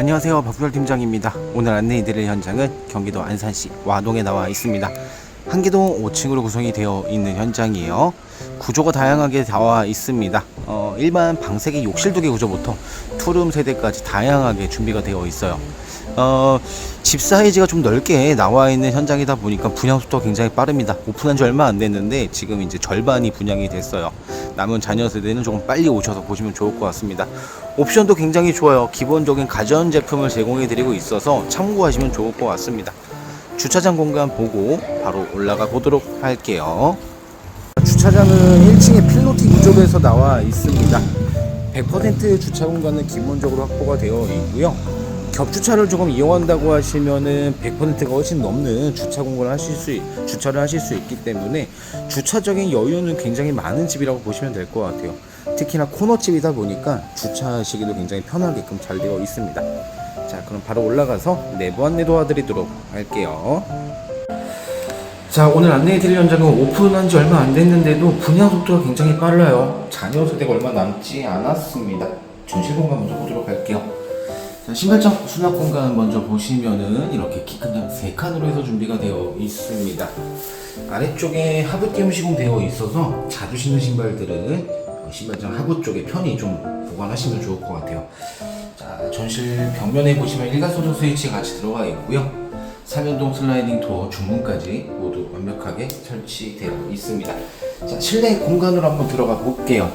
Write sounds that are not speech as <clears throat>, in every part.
안녕하세요. 박수열 팀장입니다. 오늘 안내해드릴 현장은 경기도 안산시 와동에 나와 있습니다. 한기동 5층으로 구성이 되어 있는 현장이에요. 구조가 다양하게 나와 있습니다. 어, 일반 방세기 욕실 두 개 구조부터 투룸 세대까지 다양하게 준비가 되어 있어요. 어, 집 사이즈가 좀 넓게 나와 있는 현장이다 보니까 분양 속도가 굉장히 빠릅니다. 오픈한 지 얼마 안 됐는데 지금 이제 절반이 분양이 됐어요. 남은 자녀 세대는 조금 빨리 오셔서 보시면 좋을 것 같습니다. 옵션도 굉장히 좋아요. 기본적인 가전 제품을 제공해 드리고 있어서 참고하시면 좋을 것 같습니다. 주차장 공간 보고 바로 올라가 보도록 할게요. 주차장은 1층에 필로티 구조로 해서 나와 있습니다. 100% 주차 공간은 기본적으로 확보가 되어 있고요. 겹주차를 조금 이용한다고 하시면은 100%가 훨씬 넘는 주차 공간을 하실 수 있- 주차를 하실 수 있기 때문에 주차적인 여유는 굉장히 많은 집이라고 보시면 될 것 같아요. 특히나 코너집이다 보니까 주차하시기도 굉장히 편하게끔 잘 되어 있습니다. 자, 그럼 바로 올라가서 내부 안내 도와드리도록 할게요. 자 오늘 안내해 드릴 현장은 오픈한 지 얼마 안 됐는데도 분양 속도가 굉장히 빨라요 자녀 세대가 얼마 남지 않았습니다 전실 공간 먼저 보도록 할게요 자, 신발장 수납 공간 먼저 보시면은 이렇게 키큰장 3칸으로 해서 준비가 되어 있습니다 아래쪽에 하부 띄움 시공되어 있어서 자주 신는 신발들은 어, 신발장 하부 쪽에 편히 좀 보관하시면 좋을 것 같아요 자 전실 벽면에 보시면 일가소전 스위치 같이 들어가 있고요 3연동 슬라이딩 도어 중문까지 모두 완벽하게 설치되어 있습니다. 자, 실내 공간으로 한번 들어가 볼게요.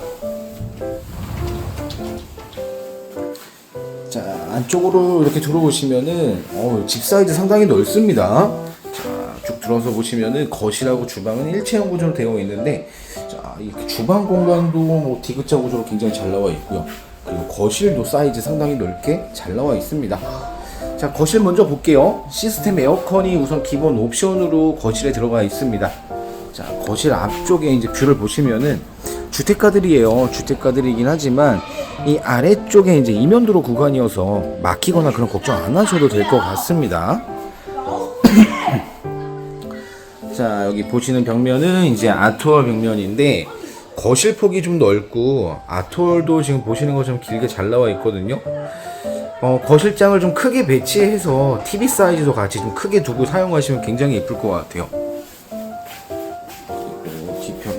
안쪽으로 이렇게 들어오시면은 어, 집 사이즈 상당히 넓습니다. 자, 쭉 들어서 보시면은 거실하고 주방은 일체형 구조로 되어 있는데 자, 이 주방 공간도 뭐 디귿자 구조로 굉장히 잘 나와 있고요. 그리고 거실도 사이즈 상당히 넓게 잘 나와 있습니다. 자 거실 먼저 볼게요 시스템 에어컨이 우선 기본 옵션으로 거실에 들어가 있습니다 자 거실 앞쪽에 이제 뷰를 보시면은 주택가들이에요. 주택가들이긴 하지만 이 아래쪽에 이제 이면도로 구간이어서 막히거나 그런 걱정 안 하셔도 될 것 같습니다. <coughs> 자 여기 보시는 벽면은 이제 아트월 벽면인데 거실 폭이 좀 넓고 아트월도 지금 보시는 것처럼 길게 잘 나와 있거든요. 어, 거실장을 좀 크게 배치해서 TV 사이즈도 같이 좀 크게 두고 사용하시면 굉장히 예쁠 것 같아요.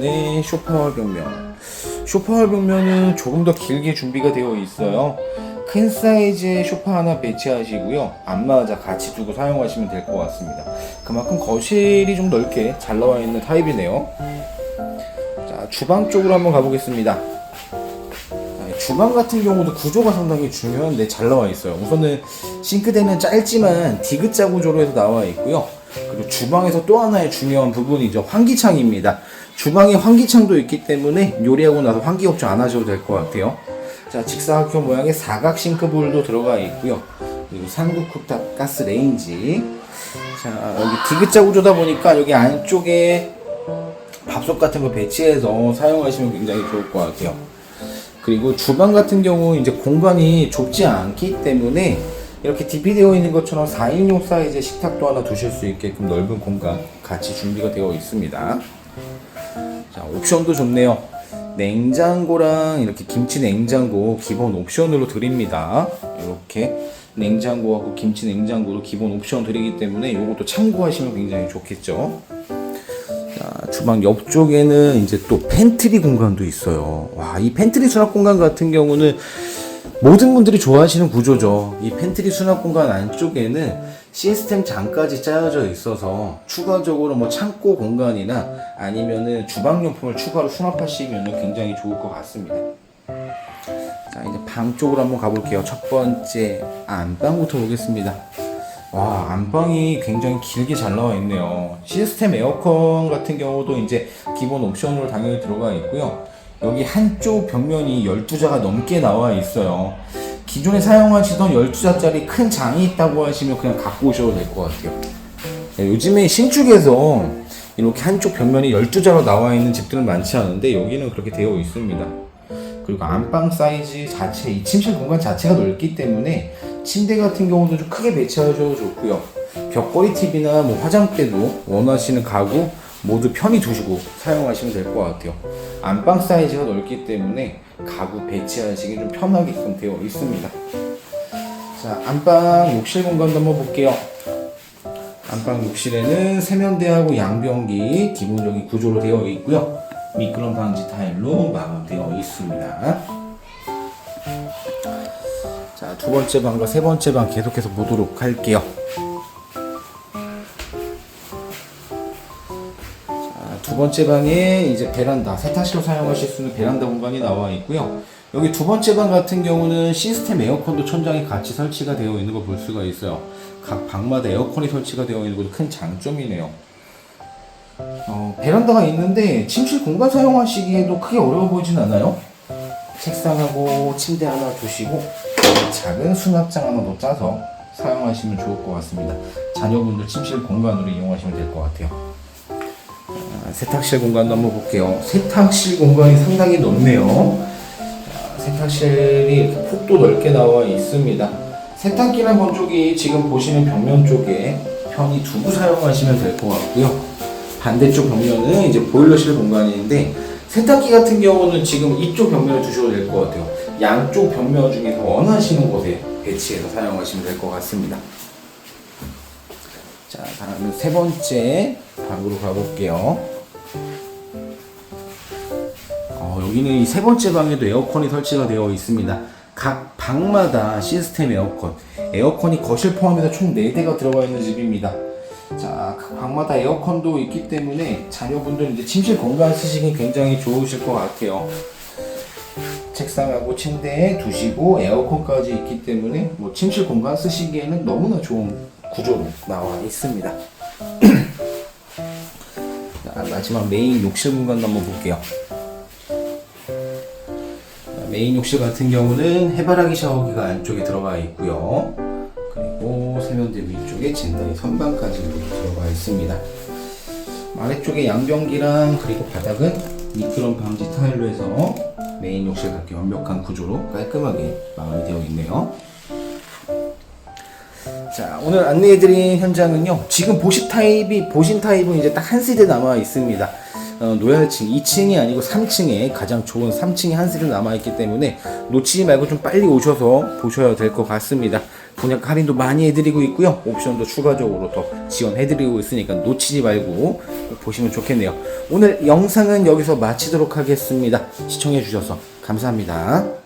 그리고 뒤편에 쇼파월 벽면. 쇼파월 벽면은 조금 더 길게 준비가 되어 있어요. 큰 사이즈의 쇼파 하나 배치하시고요. 안마자 같이 두고 사용하시면 될 것 같습니다. 그만큼 거실이 좀 넓게 잘 나와 있는 타입이네요. 자, 주방 쪽으로 한번 가보겠습니다. 아, 주방 같은 경우도 구조가 상당히 중요한데 잘 나와 있어요. 우선은 싱크대는 짧지만 디귿자 구조로 해서 나와 있고요. 그리고 주방에서 또 하나의 중요한 부분이죠. 환기창입니다. 주방에 환기창도 있기 때문에 요리하고 나서 환기 걱정 안 하셔도 될 것 같아요. 자, 직사각형 모양의 사각 싱크볼도 들어가 있고요. 그리고 상급 쿡탑 가스 레인지. 자, 여기 디귿자 구조다 보니까 여기 안쪽에 밥솥 같은 거 배치해서 사용하시면 굉장히 좋을 것 같아요. 그리고 주방 같은 경우 이제 공간이 좁지 않기 때문에 이렇게 DP 되어 있는 것처럼 4인용 사이즈의 식탁도 하나 두실 수 있게끔 넓은 공간 같이 준비가 되어 있습니다. 자, 옵션도 좋네요. 냉장고랑 이렇게 김치 냉장고 기본 옵션으로 드립니다. 이렇게 냉장고하고 김치 냉장고로 기본 옵션 드리기 때문에 이것도 참고하시면 굉장히 좋겠죠. 자, 주방 옆쪽에는 이제 또 팬트리 공간도 있어요. 와, 이 팬트리 수납 공간 같은 경우는 모든 분들이 좋아하시는 구조죠. 이 팬트리 수납 공간 안쪽에는 시스템 장까지 짜여져 있어서 추가적으로 뭐 창고 공간이나 아니면은 주방용품을 추가로 수납하시면 굉장히 좋을 것 같습니다. 자, 이제 방 쪽으로 한번 가볼게요. 첫 번째 안방부터 보겠습니다. 와 안방이 굉장히 길게 잘 나와 있네요 시스템 에어컨 같은 경우도 이제 기본 옵션으로 당연히 들어가 있고요 여기 한쪽 벽면이 12자가 넘게 나와 있어요 기존에 사용하시던 12자짜리 큰 장이 있다고 하시면 그냥 갖고 오셔도 될 것 같아요 네, 요즘에 신축에서 이렇게 한쪽 벽면이 12자로 나와 있는 집들은 많지 않은데 여기는 그렇게 되어 있습니다 그리고 안방 사이즈 자체, 이 침실 공간 자체가 넓기 때문에 침대 같은 경우도 좀 크게 배치하셔도 좋고요. 벽걸이 TV나 뭐 화장대도 원하시는 가구 모두 편히 두시고 사용하시면 될 것 같아요. 안방 사이즈가 넓기 때문에 가구 배치하시기 좀 편하게끔 되어 있습니다. 자, 자, 안방 욕실 공간도 한번 볼게요. 안방 욕실에는 세면대하고 양변기 기본적인 구조로 되어 있고요. 미끄럼 방지 타일로 마감되어 있습니다. 자, 두 번째 방과 세 번째 방 계속해서 보도록 할게요. 두 번째 방에 이제 베란다, 세탁실로 사용하실 수 있는 베란다 공간이 나와 있고요. 여기 두 번째 방 같은 경우는 시스템 에어컨도 천장에 같이 설치가 되어 있는 거볼 수가 있어요. 각 방마다 에어컨이 설치가 되어 있는 것도 큰 장점이네요. 어, 베란다가 있는데 침실 공간 사용하시기에도 크게 어려워 보이진 않아요. 책상하고 침대 하나 두시고 작은 수납장 하나 더 짜서 사용하시면 좋을 것 같습니다. 자녀분들 침실 공간으로 이용하시면 될 것 같아요. 아, 세탁실 공간도 한번 볼게요. 세탁실 공간이 상당히 넓네요. 자, 세탁실이 폭도 넓게 나와 있습니다. 세탁기랑 건조기 지금 보시는 벽면 쪽에 편히 두고 사용하시면 될 것 같고요. 반대쪽 벽면은 이제 보일러실 공간인데 세탁기 같은 경우는 지금 이쪽 벽면에 두셔도 될 것 같아요. 양쪽 벽면 중에서 원하시는 곳에 배치해서 사용하시면 될 것 같습니다. 자, 다음은 세 번째 방으로 가볼게요. 여기는 이 세 번째 방에도 에어컨이 설치가 되어 있습니다. 각 방마다 시스템 에어컨, 에어컨이 거실 포함해서 총 4대가 들어가 있는 집입니다. 자, 각 방마다 에어컨도 있기 때문에 자녀분들 이제 침실 공간 쓰시기 굉장히 좋으실 것 같아요. 책상하고 침대에 두시고 에어컨까지 있기 때문에 뭐 침실 공간 쓰시기에는 너무나 좋은 구조로 나와 있습니다. <clears throat> 자, 마지막 메인 욕실 공간도 한번 볼게요. 자, 메인 욕실 같은 경우는 해바라기 샤워기가 안쪽에 들어가 있고요. 그리고 세면대 위쪽에 진단이 선반까지 들어가 있습니다. 아래쪽에 양변기랑 그리고 바닥은 미끄럼 방지 타일로 해서 메인 욕실답게 완벽한 구조로 깔끔하게 마감이 되어 있네요. 자 오늘 안내해드린 현장은요 지금 보시 타입이 보신 타입은 이제 딱 한 세대 남아 있습니다 어, 노야층 2층이 아니고 3층에 가장 좋은 3층에 한 세대 남아 있기 때문에 놓치지 말고 좀 빨리 오셔서 보셔야 될 것 같습니다. 분양 할인도 많이 해드리고 있고요. 옵션도 추가적으로 더 지원해드리고 있으니까 놓치지 말고 보시면 좋겠네요. 오늘 영상은 여기서 마치도록 하겠습니다. 시청해 주셔서 감사합니다